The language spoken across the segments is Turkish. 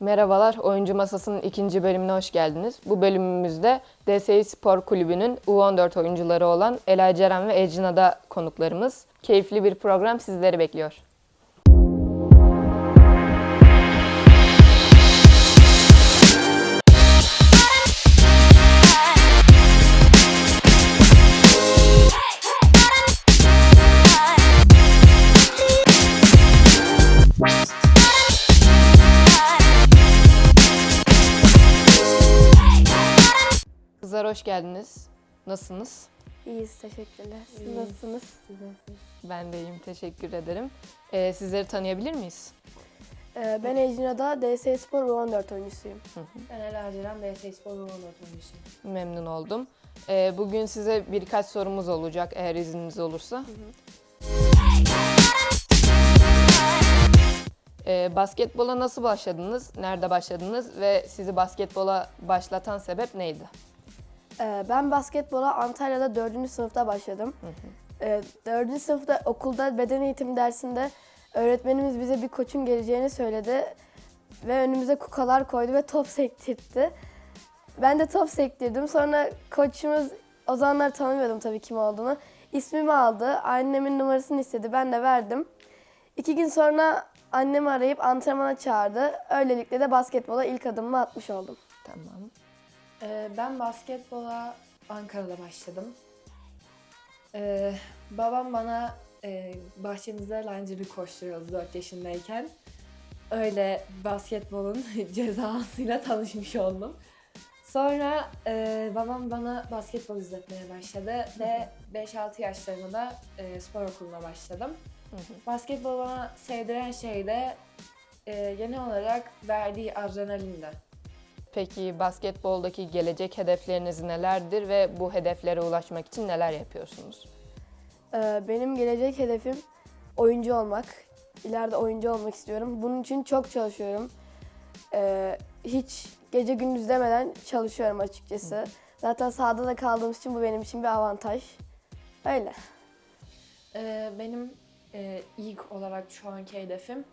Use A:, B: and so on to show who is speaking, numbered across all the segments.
A: Merhabalar, Oyuncu Masası'nın ikinci bölümüne hoş geldiniz. Bu bölümümüzde DSİ Spor Kulübü'nün U14 oyuncuları olan Ela Ceren ve Ecina da konuklarımız. Keyifli bir program sizleri bekliyor. Hoş geldiniz. Nasılsınız?
B: İyiyiz, teşekkürler. Siz nasılsınız?
A: Ben de iyiyim, teşekkür ederim. Ee, sizleri tanıyabilir miyiz?
B: Ee, ben Ejina'da DS Spor U14 oyuncusuyum.
C: Ben Ela Ceren, BS Spor Ruman oyuncusuyum.
A: Memnun oldum. Ee, bugün size birkaç sorumuz olacak eğer izniniz olursa. Ee, basketbola nasıl başladınız? Nerede başladınız? Ve sizi basketbola başlatan sebep neydi?
B: Ee, ben basketbola Antalya'da 4. sınıfta başladım. Ee, 4. sınıfta okulda beden eğitimi dersinde öğretmenimiz bize bir koçun geleceğini söyledi. Ve önümüze kukalar koydu ve top sektirtti. Ben de top sektirdim. Sonra koçumuz o zamanlar tanımıyordum tabii kim olduğunu. İsmimi aldı. Annemin numarasını istedi. Ben de verdim. İki gün sonra annemi arayıp antrenmana çağırdı. Öylelikle de basketbola ilk adımımı atmış oldum.
A: Tamam.
C: Ee, ben basketbola Ankara'da başladım. Ee, babam bana e, bahçemizde lancırı koşturuyordu 4 yaşındayken. Öyle basketbolun cezasıyla tanışmış oldum. Sonra e, babam bana basketbol izletmeye başladı ve 5-6 yaşlarında e, spor okuluna başladım. Basketbol bana sevdiren şey de e, genel olarak verdiği adrenalindi.
A: Peki basketboldaki gelecek hedefleriniz nelerdir ve bu hedeflere ulaşmak için neler yapıyorsunuz?
B: Ee, benim gelecek hedefim oyuncu olmak. İleride oyuncu olmak istiyorum. Bunun için çok çalışıyorum. Ee, hiç gece gündüz demeden çalışıyorum açıkçası. Zaten sahada da kaldığımız için bu benim için bir avantaj. Öyle.
C: Ee, benim e, ilk olarak şu anki hedefim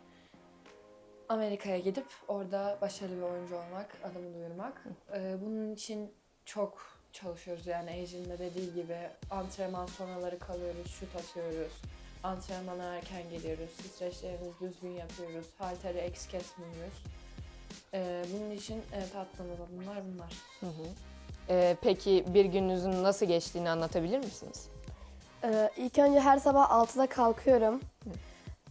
C: Amerika'ya gidip orada başarılı bir oyuncu olmak, adımı duyurmak. Ee, bunun için çok çalışıyoruz yani Ejin'in de dediği gibi antrenman sonraları kalıyoruz, şut atıyoruz. Antrenmana erken geliyoruz, streçlerimizi düzgün yapıyoruz, halteri eksik etmiyoruz. Ee, bunun için evet attığımız adımlar bunlar.
A: Hı hı. Ee, peki bir gününüzün nasıl geçtiğini anlatabilir misiniz?
B: Ee, ilk önce her sabah 6'da kalkıyorum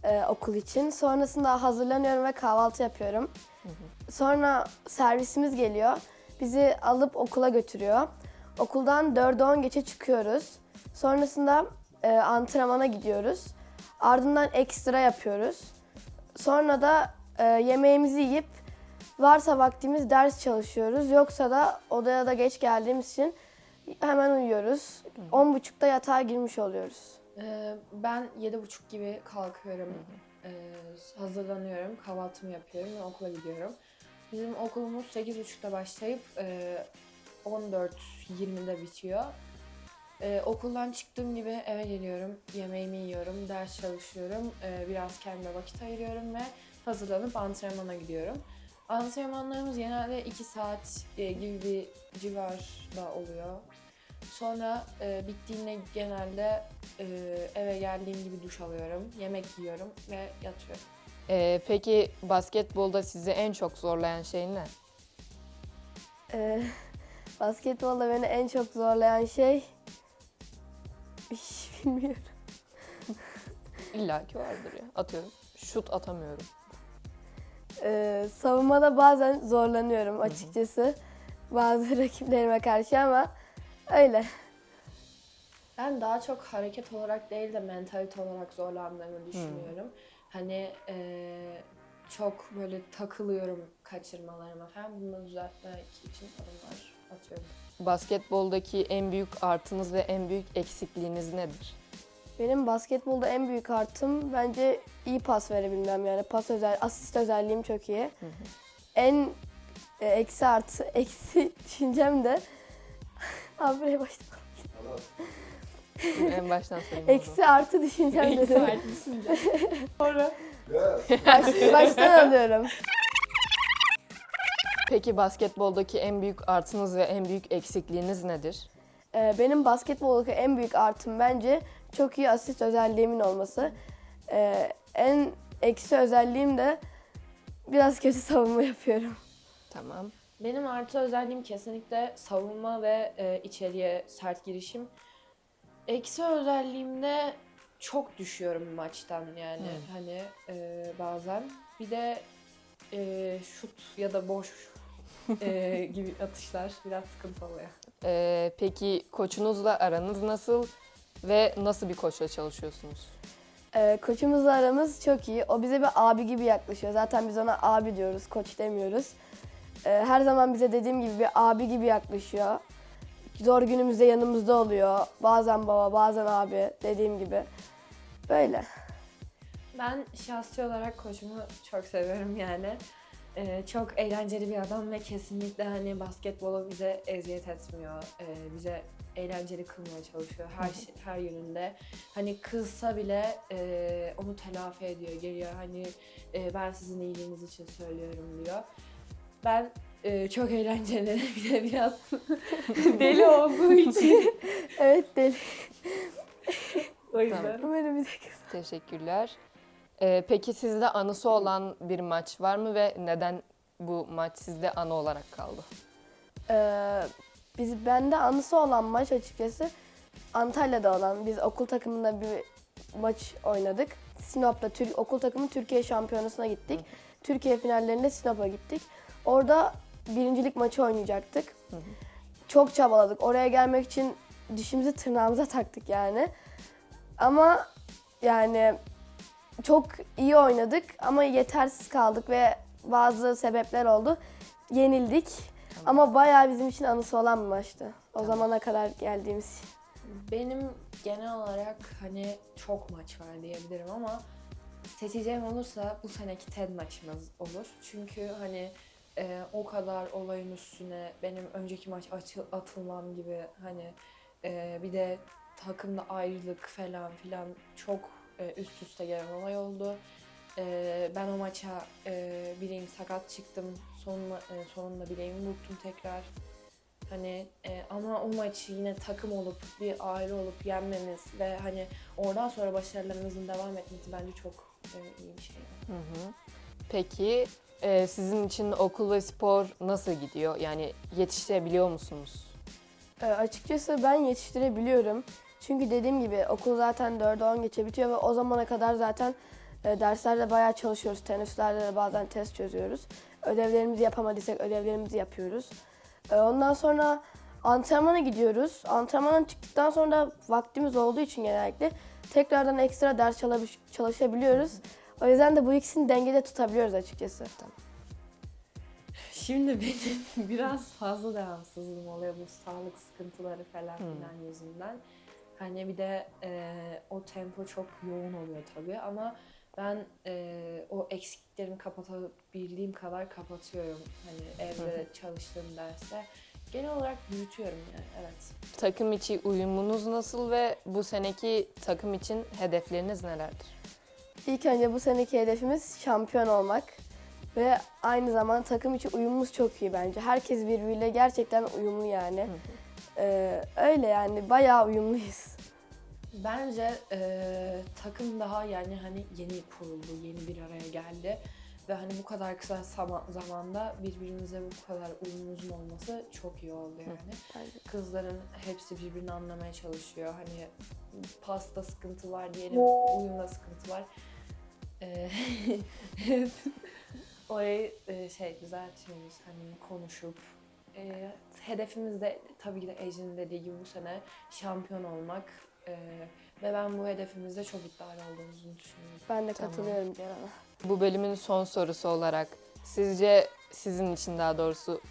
B: ee, okul için. Sonrasında hazırlanıyorum ve kahvaltı yapıyorum. Sonra servisimiz geliyor. Bizi alıp okula götürüyor. Okuldan 4'e 10 geçe çıkıyoruz. Sonrasında e, antrenmana gidiyoruz. Ardından ekstra yapıyoruz. Sonra da e, yemeğimizi yiyip varsa vaktimiz ders çalışıyoruz. Yoksa da odaya da geç geldiğimiz için hemen uyuyoruz. 10.30'da yatağa girmiş oluyoruz.
C: Ee, ben yedi buçuk gibi kalkıyorum, Ee, hazırlanıyorum, kahvaltımı yapıyorum ve okula gidiyorum. Bizim okulumuz 8.30'da başlayıp e, 14.20'de bitiyor. Ee, okuldan çıktığım gibi eve geliyorum, yemeğimi yiyorum, ders çalışıyorum, ee, biraz kendime vakit ayırıyorum ve hazırlanıp antrenmana gidiyorum. Antrenmanlarımız genelde 2 saat e, gibi bir civarda oluyor. Sonra e, bittiğinde genelde e, eve geldiğim gibi duş alıyorum, yemek yiyorum ve yatıyorum.
A: Ee, peki basketbolda sizi en çok zorlayan şey ne?
B: Ee, basketbolda beni en çok zorlayan şey hiç bilmiyorum.
A: İlla ki vardır ya. Atıyorum. Şut atamıyorum.
B: Ee, savunmada bazen zorlanıyorum açıkçası. Bazı rakiplerime karşı ama öyle.
C: Ben daha çok hareket olarak değil de mentalite olarak zorlandığımı düşünüyorum. Hani e, çok böyle takılıyorum kaçırmalarıma falan. Bunu düzeltmek için adımlar atıyorum.
A: Basketboldaki en büyük artınız ve en büyük eksikliğiniz nedir?
B: Benim basketbolda en büyük artım bence iyi pas verebilmem yani pas özel, asist özelliğim çok iyi. En e, eksi artı, eksi düşüncem de Abi buraya başladım.
A: en baştan söyleyeyim. o zaman.
B: Eksi artı düşüncem
A: Eksi
B: dedim.
A: artı düşünce.
C: Sonra
B: Baş, baştan alıyorum.
A: Peki basketboldaki en büyük artınız ve en büyük eksikliğiniz nedir?
B: Ee, benim basketboldaki en büyük artım bence çok iyi asist özelliğimin olması. Ee, en eksi özelliğim de biraz kötü savunma yapıyorum.
A: Tamam.
C: Benim artı özelliğim kesinlikle savunma ve e, içeriye sert girişim. Eksi özelliğimde çok düşüyorum maçtan yani
A: Hı.
C: hani e, bazen. Bir de e, şut ya da boş e, gibi atışlar biraz sıkıntı oluyor.
A: Ee, peki koçunuzla aranız nasıl ve nasıl bir koçla çalışıyorsunuz?
B: Ee, koçumuzla aramız çok iyi. O bize bir abi gibi yaklaşıyor. Zaten biz ona abi diyoruz, koç demiyoruz. Ee, her zaman bize dediğim gibi bir abi gibi yaklaşıyor. Zor günümüzde yanımızda oluyor. Bazen baba, bazen abi dediğim gibi. Böyle.
C: Ben şahsi olarak koçumu çok seviyorum yani. Ee, çok eğlenceli bir adam ve kesinlikle hani basketbolu bize eziyet etmiyor. Ee, bize eğlenceli kılmaya çalışıyor her şey, her yönünde. Hani kızsa bile e, onu telafi ediyor, geliyor hani e, ben sizin iyiliğiniz için söylüyorum diyor. Ben e, çok eğlenceli bir de biraz deli olduğu için
B: Evet deli.
C: o yüzden.
B: Umarım bir de
A: Teşekkürler. Ee, peki sizde anısı olan bir maç var mı ve neden bu maç sizde anı olarak kaldı?
B: Ee, biz bende anısı olan maç açıkçası Antalya'da olan biz okul takımında bir maç oynadık. Sinop'ta Türk okul takımı Türkiye şampiyonasına gittik. Türkiye finallerinde Sinop'a gittik. Orada birincilik maçı oynayacaktık.
A: hı.
B: Çok çabaladık. Oraya gelmek için dişimizi tırnağımıza taktık yani. Ama yani çok iyi oynadık ama yetersiz kaldık ve bazı sebepler oldu. Yenildik. Ama bayağı bizim için anısı olan bir maçtı. O
A: Tamam.
B: zamana kadar geldiğimiz.
C: Benim genel olarak hani çok maç var diyebilirim ama seçeceğim olursa bu seneki TED maçımız olur. Çünkü hani e, o kadar olayın üstüne benim önceki maç atılmam gibi hani e, bir de takımda ayrılık falan filan çok e, üst üste gelen olay oldu. E, ben o maça e, bileğim sakat çıktım. Sonuna, e, sonunda bileğimi burktum tekrar. Hani e, ama o maçı yine takım olup bir aile olup yenmemiz ve hani oradan sonra başarılarımızın devam etmesi bence çok e, iyi bir şey.
A: Hı hı. Peki e, sizin için okul ve spor nasıl gidiyor? Yani yetiştirebiliyor musunuz?
B: Ee, açıkçası ben yetiştirebiliyorum. Çünkü dediğim gibi okul zaten 4'e 10 geçe bitiyor ve o zamana kadar zaten e, derslerde bayağı çalışıyoruz. Teneffüslerde de bazen test çözüyoruz. Ödevlerimizi yapamadıysak ödevlerimizi yapıyoruz. Ee, ondan sonra antrenmana gidiyoruz. Antrenmandan çıktıktan sonra da vaktimiz olduğu için genellikle tekrardan ekstra ders çalış- çalışabiliyoruz. O yüzden de bu ikisini dengede tutabiliyoruz açıkçası.
C: Şimdi benim biraz fazla devamsızlığım oluyor bu sağlık sıkıntıları falan
A: Hmm.
C: filan yüzünden. Hani bir de e, o tempo çok yoğun oluyor tabii ama ben e, o eksikliklerimi kapatabildiğim kadar kapatıyorum. Hani evde çalıştığım derste. Genel olarak büyütüyorum yani evet.
A: Takım içi uyumunuz nasıl ve bu seneki takım için hedefleriniz nelerdir?
B: İlk önce bu seneki hedefimiz şampiyon olmak. Ve aynı zamanda takım içi uyumumuz çok iyi bence. Herkes birbiriyle gerçekten uyumlu yani. Ee, öyle yani bayağı uyumluyuz.
C: Bence eee, takım daha yani hani yeni kuruldu, yeni bir araya geldi. Ve hani bu kadar kısa zamanda birbirimize bu kadar uyumumuzun olması çok iyi oldu yani.
B: Bence.
C: Kızların hepsi birbirini anlamaya çalışıyor. Hani pasta sıkıntı var diyelim, uyumda sıkıntı var. Eee, hep orayı eee, şey düzeltiyoruz hani konuşup. Eee, hedefimiz de tabii ki de Ece'nin dediği gibi bu sene şampiyon olmak. Eee, ve ben bu hedefimizde çok iddialı olduğumuzu düşünüyorum.
B: Ben de
A: Tamam.
B: katılıyorum Ceren'e.
A: Bu bölümün son sorusu olarak sizce sizin için daha doğrusu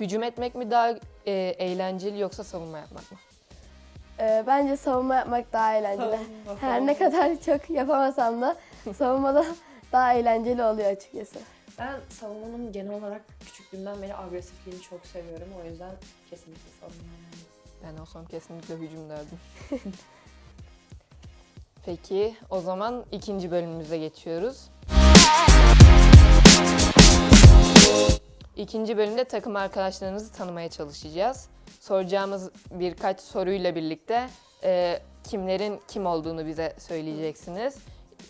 A: hücum etmek mi daha e, eğlenceli yoksa savunma yapmak mı?
B: Ee, bence savunma yapmak daha eğlenceli. Her ne kadar çok yapamasam da savunmada daha eğlenceli oluyor açıkçası.
C: Ben savunmanın genel olarak küçüklüğümden beri agresifliğini çok seviyorum. O yüzden kesinlikle savunma yani.
A: Ben olsam kesinlikle hücum derdim. Peki o zaman ikinci bölümümüze geçiyoruz. İkinci bölümde takım arkadaşlarınızı tanımaya çalışacağız. Soracağımız birkaç soruyla birlikte e, kimlerin kim olduğunu bize söyleyeceksiniz.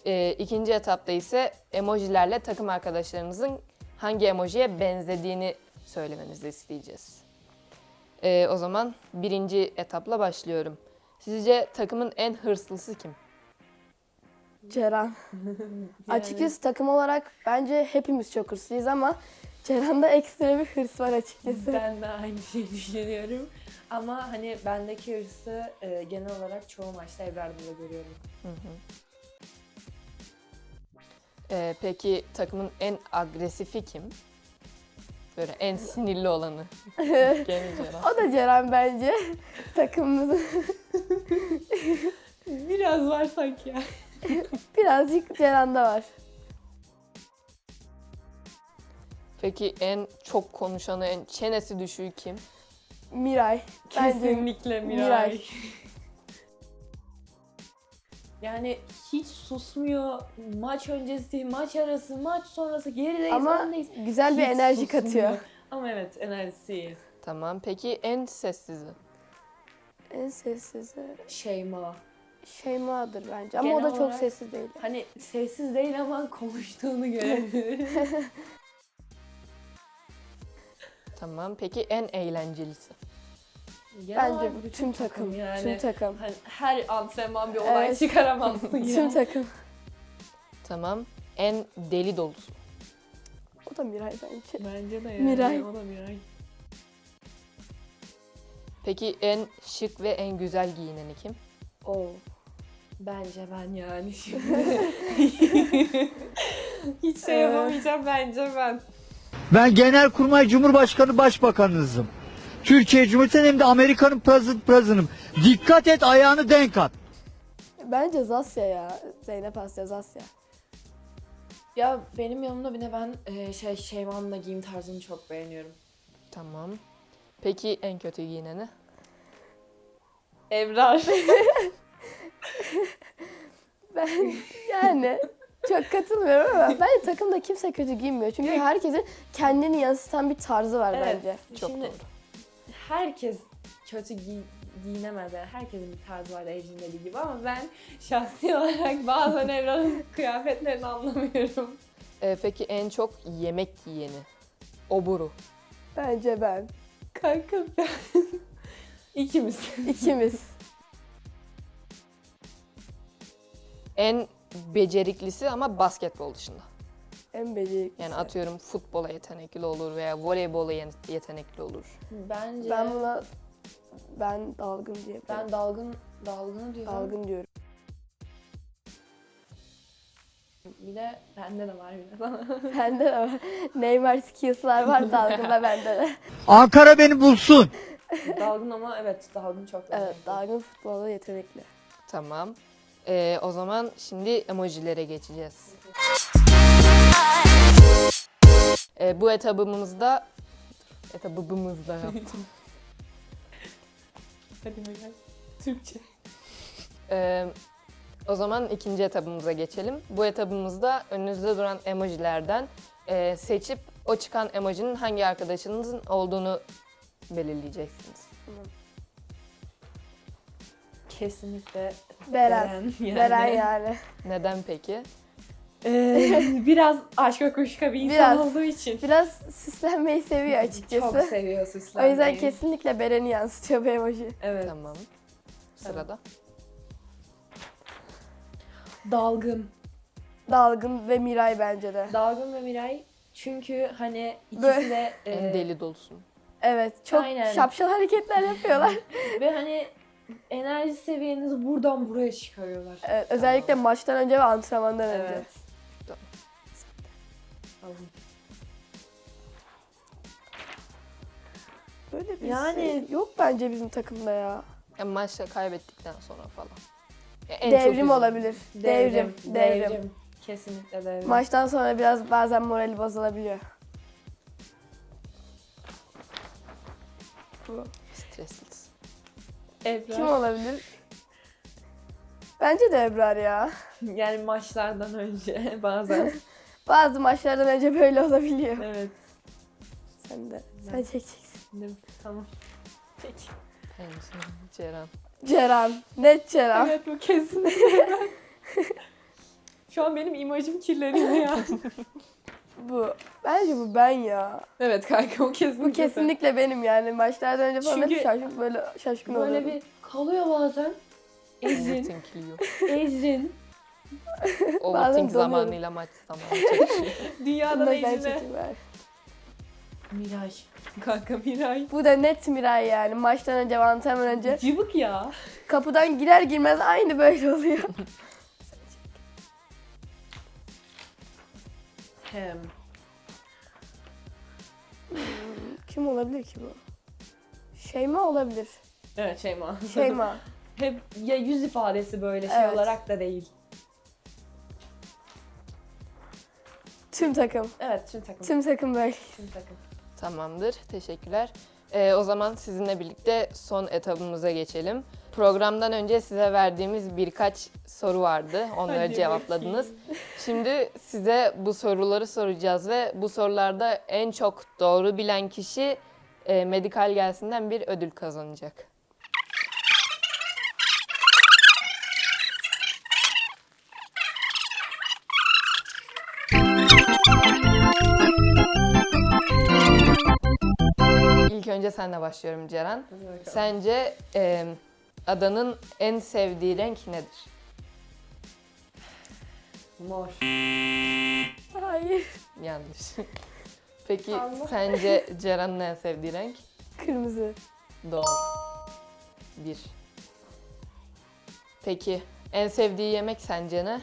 A: E, ikinci etapta ise emojilerle takım arkadaşlarınızın hangi emojiye benzediğini söylemenizi isteyeceğiz. E, o zaman birinci etapla başlıyorum. Sizce takımın en hırslısı kim?
B: Ceren. Açıkçası takım olarak bence hepimiz çok hırslıyız ama Ceren'de ekstra bir hırs var açıkçası.
C: Ben de aynı şeyi düşünüyorum. Ama hani bendeki hırsı e, genel olarak çoğu maçta Ebrar'da da görüyorum.
A: Ee, peki takımın en agresifi kim? Böyle en sinirli olanı. Gene Ceren.
B: O da Ceren bence. Takımımızın
C: Biraz var sanki ya.
B: birazcık Ceren'de var.
A: Peki en çok konuşanı, en çenesi düşüğü kim?
B: Miray. Bence
C: Kesinlikle Miray.
B: Miray.
C: Yani hiç susmuyor. Maç öncesi, maç arası, maç sonrası gerideyiz,
B: ama
C: öndeyiz.
B: güzel bir
C: Hiç
B: enerji
C: susmuyor.
B: katıyor.
C: Ama evet enerjisi iyi.
A: Tamam. Peki en sessizi?
B: En sessizi
C: Şeyma.
B: Şeyma'dır bence ama o da çok
C: olarak-
B: sessiz değil.
C: Hani sessiz değil ama konuştuğunu görebilirim.
A: Tamam. Peki en eğlencelisi?
C: Genel
B: Bence bu
C: bütün
B: tüm takım.
C: yani.
B: Tüm takım.
C: Hani her antrenman bir olay
B: Evet.
C: çıkaramazsın ya.
B: Tüm takım.
A: Tamam. En deli dolusu?
B: O da Miray bence.
C: Bence de yani.
B: Miray.
C: O da Miray.
A: Peki en şık ve en güzel giyineni kim?
B: Oo.
C: Bence ben yani şimdi. Hiç şey
B: Ee,
C: yapamayacağım bence ben.
D: Ben Genelkurmay Cumhurbaşkanı Başbakanınızım. Türkiye Cumhuriyeti'nin hem de Amerika'nın president president'ım. Dikkat et ayağını denk at.
B: Bence Zasya ya. Zeynep Asya Zasya.
C: Ya benim yanımda bir de ben e, şey Şeyma'nın giyim tarzını çok beğeniyorum.
A: Tamam. Peki en kötü giyineni?
C: Ebrar.
B: Ben yani çok katılmıyorum ama bence takımda kimse kötü giyinmiyor. Çünkü herkesin kendini yansıtan bir tarzı var
C: Evet.
B: bence.
A: Çok
C: Şimdi
A: doğru.
C: Herkes kötü giy giyinemez yani. Herkesin bir tarzı var Ejin dediği gibi ama ben şahsi olarak bazen Ebrar'ın kıyafetlerini anlamıyorum.
A: Ee, peki en çok yemek yiyeni? Oburu.
B: Bence ben.
C: Kanka ben... İkimiz.
B: İkimiz.
A: En beceriklisi ama basketbol dışında.
B: En beceriklisi.
A: Yani atıyorum futbola yetenekli olur veya voleybola yetenekli olur.
C: Bence
B: Ben buna ben dalgın diye.
C: ben dalgın dalgını diyorum.
B: dalgın diyorum.
C: Bir de bende de var biraz ama.
B: Bende de var. Neymar skills'lar var dalgında bende de.
D: Ankara beni bulsun.
C: dalgın ama evet dalgın çok
B: Evet
C: becerikli.
B: dalgın futbolda yetenekli.
A: Tamam. Ee, o zaman şimdi emojilere geçeceğiz. Ee, bu etabımızda etabımızda yaptım.
C: Hadi gel. Türkçe.
A: Ee, o zaman ikinci etabımıza geçelim. Bu etabımızda önünüzde duran emojilerden e, seçip o çıkan emojinin hangi arkadaşınızın olduğunu belirleyeceksiniz.
C: Kesinlikle
B: Beren.
C: yani.
B: Beren yani.
A: Neden peki?
C: Ee, biraz aşk kuşka bir insan
B: Biraz.
C: olduğu için.
B: Biraz süslenmeyi seviyor
C: Çok
B: açıkçası.
C: seviyor
B: O
C: süslenmeyi.
B: yüzden kesinlikle Beren'i yansıtıyor bu emoji.
C: Evet.
A: Tamam. Sırada.
C: Dalgın.
B: Dalgın ve Miray bence de.
C: Dalgın ve Miray çünkü hani ikisi
B: Böyle-
C: de e,
A: En deli dolusun.
B: Evet çok
C: Aynen.
B: şapşal hareketler yapıyorlar.
C: ve hani enerji seviyenizi buradan buraya çıkarıyorlar.
B: Evet, özellikle maçtan önce ve antrenmandan önce.
C: Evet. Dalgın.
B: Böyle bir
C: Yani-
B: şey yok bence bizim takımda ya.
A: Yani maçta kaybettikten sonra falan. Ya en çok
B: devrim
A: üzüldüm.
B: olabilir. Devrim, devrim.
C: Kesinlikle devrim.
B: Maçtan sonra biraz bazen morali bozulabiliyor. Bu.
A: Streslisin.
C: Ebrar.
B: Kim olabilir? Bence de Ebrar ya.
C: Yani maçlardan önce bazen.
B: Bazı maçlardan önce böyle olabiliyor.
C: evet.
B: Sen de. Sen çekeceksin.
C: Mi? Tamam. Peki.
A: Bence Ceren.
B: Ceren. Net Ceren.
C: Evet bu ben. Şu an benim imajım kirleniyor ya.
B: Bu. Bence bu ben ya.
C: evet kanka o kesinlikle.
B: Bu kesinlikle benim yani. Maçlardan önce falan hep
C: Çünkü
B: şaşkın, böyle şaşkın
C: Böyle
B: oluyorum.
C: bir kalıyor bazen. Ezrin. Ezrin.
A: Overthink zamanıyla maç zamanı çalışıyor.
C: Dünyadan
B: ver.
C: Miray. Kanka Miray.
B: Bu da net Miray yani. Maçtan önce, antrenman önce.
C: Cıvık ya.
B: Kapıdan girer girmez aynı böyle oluyor.
C: Hem.
B: Kim olabilir ki bu? Şeyma olabilir.
C: Evet Şeyma.
B: Şeyma.
C: Hep ya yüz ifadesi böyle şey
B: Evet.
C: olarak da değil.
B: Tüm takım.
C: Evet tüm takım.
B: Tüm takım böyle.
C: Tüm takım.
A: Tamamdır. Teşekkürler. Ee, o zaman sizinle birlikte son etabımıza geçelim. Programdan önce size verdiğimiz birkaç soru vardı. Onları
C: Hadi
A: cevapladınız.
C: bakayım.
A: Şimdi size bu soruları soracağız ve bu sorularda en çok doğru bilen kişi e, Medikal Gelsin'den bir ödül kazanacak. Önce senle başlıyorum Ceren. Sence e, adanın en sevdiği renk nedir?
C: Mor.
B: Hayır.
A: Yanlış. Peki
B: Allah.
A: sence Ceren'in en sevdiği renk?
B: Kırmızı.
A: Doğru. Bir. Peki en sevdiği yemek sence ne?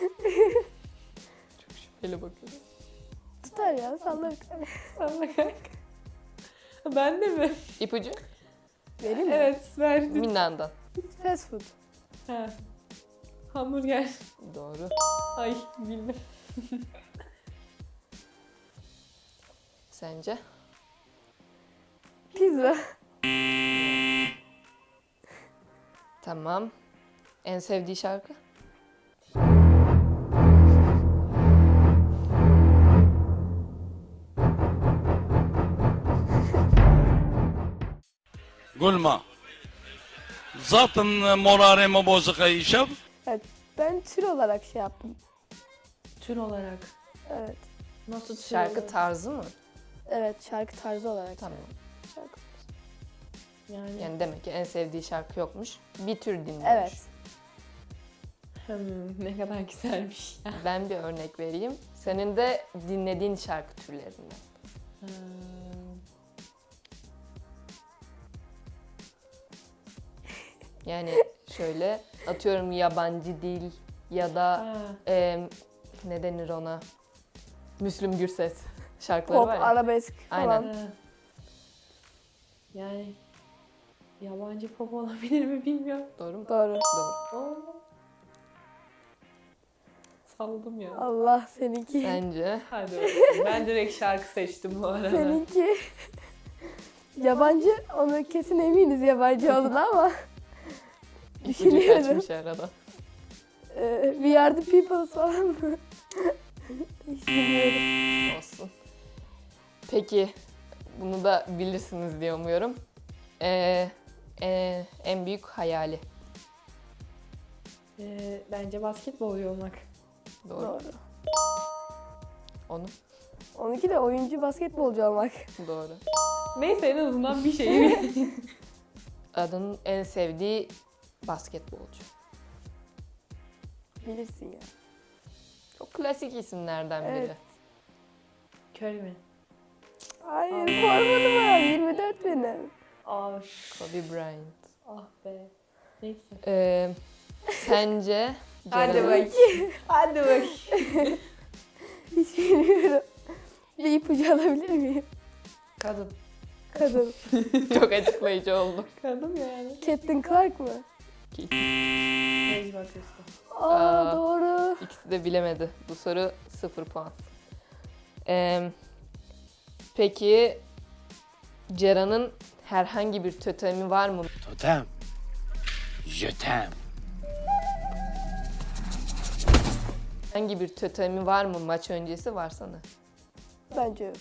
A: Çok şüpheli bakıyorum.
B: Tutar ya salla bir tane.
C: Salla kanka. Ben de mi?
A: İpucu?
B: Vereyim mi?
C: Evet verdim.
A: Minnan'dan.
B: Fast food.
C: Ha. Hamburger.
A: Doğru.
C: Ay bilmem.
A: Sence?
B: Pizza.
A: Tamam. En sevdiği şarkı?
E: Gülme. Zaten morareme bozuk işim.
B: Evet, ben tür olarak şey yaptım.
C: Tür olarak.
B: Evet.
C: Nasıl tür
A: Şarkı
C: olarak?
A: tarzı mı?
B: Evet, şarkı tarzı olarak.
A: Tamam.
B: Şarkı.
C: Yani...
A: yani demek ki en sevdiği şarkı yokmuş. Bir tür dinliyormuş.
B: Evet.
C: Hmm, ne kadar güzelmiş.
A: ben bir örnek vereyim. Senin de dinlediğin şarkı türlerinden.
C: Hmm.
A: Yani şöyle atıyorum yabancı dil ya da em, ne denir ona? Müslüm Gürses şarkıları
B: Pop,
A: var ya.
B: arabesk falan.
A: Aynen.
C: Yani yabancı pop olabilir mi bilmiyorum.
A: Doğru mu?
B: Doğru.
A: Doğru.
C: Salladım ya.
B: Allah seninki.
A: Bence
C: Hadi bakalım. Ben direkt şarkı seçtim bu arada.
B: Seninki. yabancı, onu kesin eminiz yabancı olduğunu ama. Düşünüyorum.
A: kaçmış arada.
B: e, We are the people falan mı? Hiç bilmiyorum.
A: Olsun. Peki bunu da bilirsiniz diye umuyorum. Ee, e, en büyük hayali.
C: Ee, bence basketbolcu olmak.
A: Doğru.
B: Doğru.
A: Onu.
B: Onunki de oyuncu basketbolcu olmak.
A: Doğru.
C: Neyse en azından bir şeyi
A: Adının en sevdiği basketbolcu.
B: Bilirsin ya.
A: Çok klasik isimlerden biri.
B: Evet.
C: Curry mi?
B: Hayır forma numaram 24 benim.
C: Ah,
A: Kobe Bryant.
C: ah be. Neyse.
A: Ee, sence
C: Hadi
A: Ceren'in-
C: bakayım. Hadi bakayım.
B: Hiç bilmiyorum. Bir ipucu alabilir miyim?
C: Kadın.
B: Kadın.
A: Çok açıklayıcı oldu.
C: Kadın yani.
B: Captain Clark mı?
C: Paige Batista.
B: Aa,
A: Aa.
B: doğru.
A: İkisi de bilemedi. Bu soru 0 puan. Ee, peki Ceren'in herhangi bir totemi var mı?
E: Totem. Je t'aime.
A: Hangi bir totemi var mı maç öncesi varsa ne?
B: Bence yok.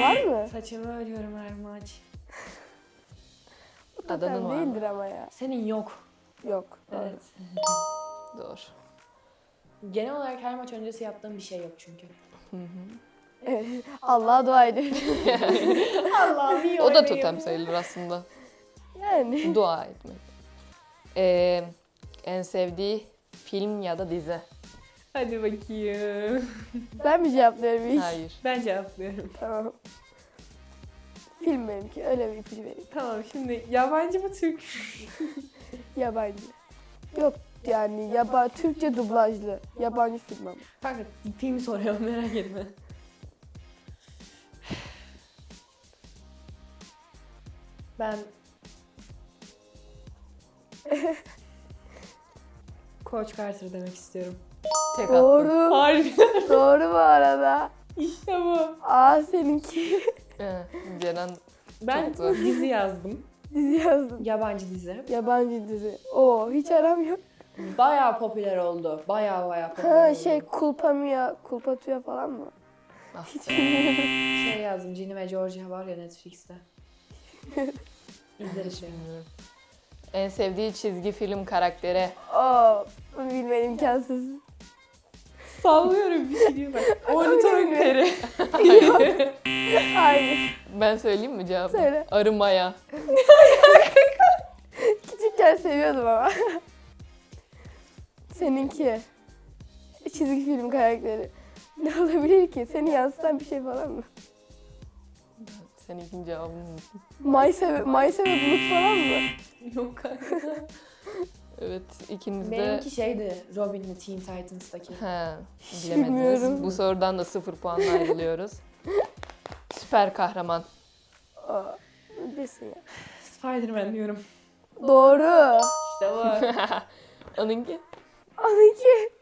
B: Var mı?
C: Saçımı örüyorum her maç.
A: Adanın var mı?
B: değildir ama ya.
C: Senin yok.
B: Yok.
C: Evet.
A: Doğru.
C: Genel olarak her maç öncesi yaptığım bir şey yok çünkü.
B: Allah'a dua ediyorum.
C: Allah'ım iyi
A: O da totem sayılır aslında.
B: Yani.
A: Dua etmek. Ee, en sevdiği film ya da dizi?
C: Hadi bakayım.
B: Ben mi cevaplıyorum ilk?
A: Hayır.
C: Ben cevaplıyorum.
B: Tamam. Film benimki. Öyle bir ipucu vereyim.
C: Tamam şimdi yabancı mı Türk?
B: Yabancı. Yok yani yaba Türkçe dublajlı. Yabancı film ama.
C: Kanka filmi soruyorum merak etme. Ben Coach Carter demek istiyorum.
A: Tek attım.
B: Doğru.
C: Harbi.
B: Doğru bu arada.
C: işte bu.
B: Aa seninki.
A: Ee, Ceren
C: Ben
A: Çok
C: dizi yazdım.
B: Dizi yazdım.
C: Yabancı dizi.
B: Yabancı dizi. Oo hiç aram yok.
C: Bayağı popüler oldu. Bayağı bayağı popüler
B: Ha
C: oldu.
B: şey Kulpa Mia, Kulpa Tuya falan mı?
A: ah,
B: Hiç bilmiyorum.
C: Şey yazdım. Ginny ve Georgia var ya Netflix'te. İzleriz şimdi.
A: bilmiyorum. En sevdiği çizgi film karakteri.
B: Oo bilmem imkansız.
C: Sallıyorum bir şey değil bak. Ornitolog peri.
B: Hayır.
A: Ben söyleyeyim mi cevabı?
B: Söyle.
A: Arı Maya.
B: Küçükken seviyordum ama. Seninki. Çizgi film karakteri. Ne olabilir ki? Seni yansıtan bir şey falan mı?
A: Seninkinin cevabını unuttum.
B: Mayse Mayse ve Bulut falan mı?
C: Yok kanka.
A: Evet ikiniz de...
C: Benimki şeydi. Robin'le Teen Titans'taki.
A: He, bilemediniz.
B: bilmiyorum.
A: Bu sorudan da sıfır puanla ayrılıyoruz. Süper kahraman.
B: Aa, desin ya.
C: Spider-Man diyorum.
B: Doğru.
C: İşte bu.
A: Onunki?
B: Onunki.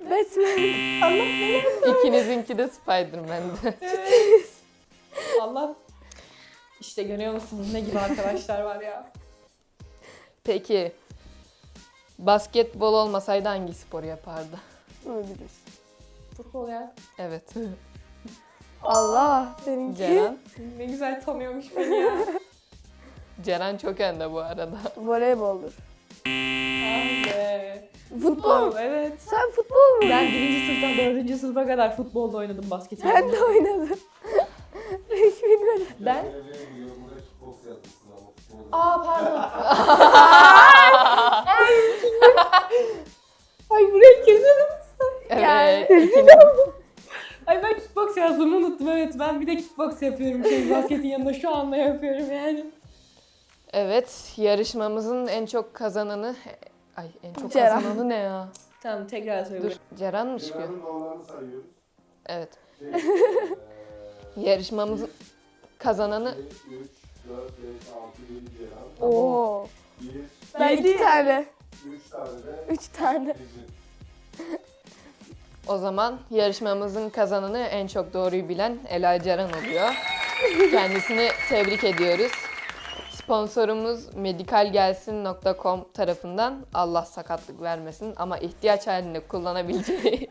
B: Batman. Allah.
A: İkinizinki de Spider-Man'di.
C: Allah. İşte görüyor musunuz ne gibi arkadaşlar var ya.
A: Peki, basketbol olmasaydı hangi spor yapardı?
B: Bilirsin.
C: Futbol ya.
A: Evet.
B: Allah. Seninki.
A: Ceren.
C: Ne güzel tanıyormuş beni ya.
A: Ceren çok önde bu arada.
B: Voleyboldur.
C: ah be.
B: Futbol.
C: evet.
B: Sen futbol mu?
C: Ben birinci sınıftan dördüncü sınıfa kadar futbolda oynadım basket.
B: Ben de oynadım. Hiç bilmiyorum.
C: Ben?
F: Aa
C: pardon. Kickbox yapıyorum şey basketin yanında şu anda yapıyorum yani.
A: Evet, yarışmamızın en çok kazananı... Ay en çok
B: Ceren.
A: kazananı ne ya?
C: Tamam tekrar
A: Dur,
C: söylüyorum.
A: Ceren mi çıkıyor?
F: Ceren'in sayıyoruz.
A: Evet.
F: Şey,
A: Yarışmamızın kazananı
F: 3, 4, 5, 6, 7 Ceren.
B: Oo.
F: 1,
B: Ben iki tane.
F: 3 tane de
B: Üç tane.
A: O zaman yarışmamızın kazananı en çok doğruyu bilen Ela Ceren oluyor. Kendisini tebrik ediyoruz. Sponsorumuz medikalgelsin.com tarafından Allah sakatlık vermesin ama ihtiyaç halinde kullanabileceği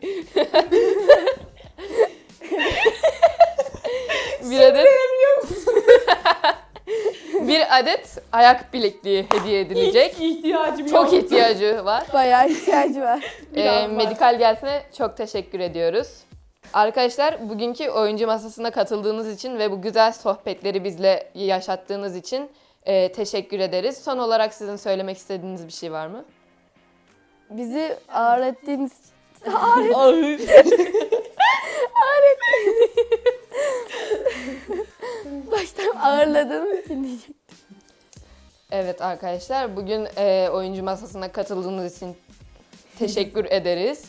A: bir adet bir adet ayak bilekliği hediye edilecek.
C: İhtiyacım yok.
A: Çok ihtiyacı var.
B: Bayağı ihtiyacı var.
A: Ee,
C: Biraz var.
A: Medikal Gelsin'e çok teşekkür ediyoruz. Arkadaşlar bugünkü oyuncu masasına katıldığınız için ve bu güzel sohbetleri bizle yaşattığınız için e, teşekkür ederiz. Son olarak sizin söylemek istediğiniz bir şey var mı?
B: Bizi ağır ettiğiniz baştan ağırladığınız için diyeceğim.
A: Evet arkadaşlar bugün e, oyuncu masasına katıldığınız için teşekkür ederiz.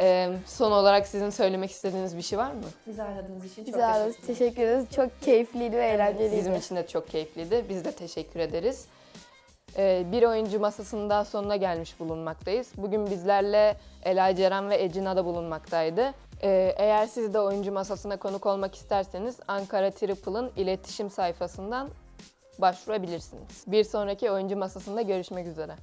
A: E, son olarak sizin söylemek istediğiniz bir şey var mı?
C: Bizi aradığınız için çok
B: Bizi ağırladınız.
C: teşekkür.
B: Teşekkür ederiz. Çok keyifliydi ve eğlenceliydi.
A: Bizim için de çok keyifliydi. Biz de teşekkür ederiz. Ee, bir oyuncu masasının daha sonuna gelmiş bulunmaktayız. Bugün bizlerle Ela Ceren ve Ecina da bulunmaktaydı. Ee, eğer siz de oyuncu masasına konuk olmak isterseniz Ankara Triple'ın iletişim sayfasından başvurabilirsiniz. Bir sonraki oyuncu masasında görüşmek üzere.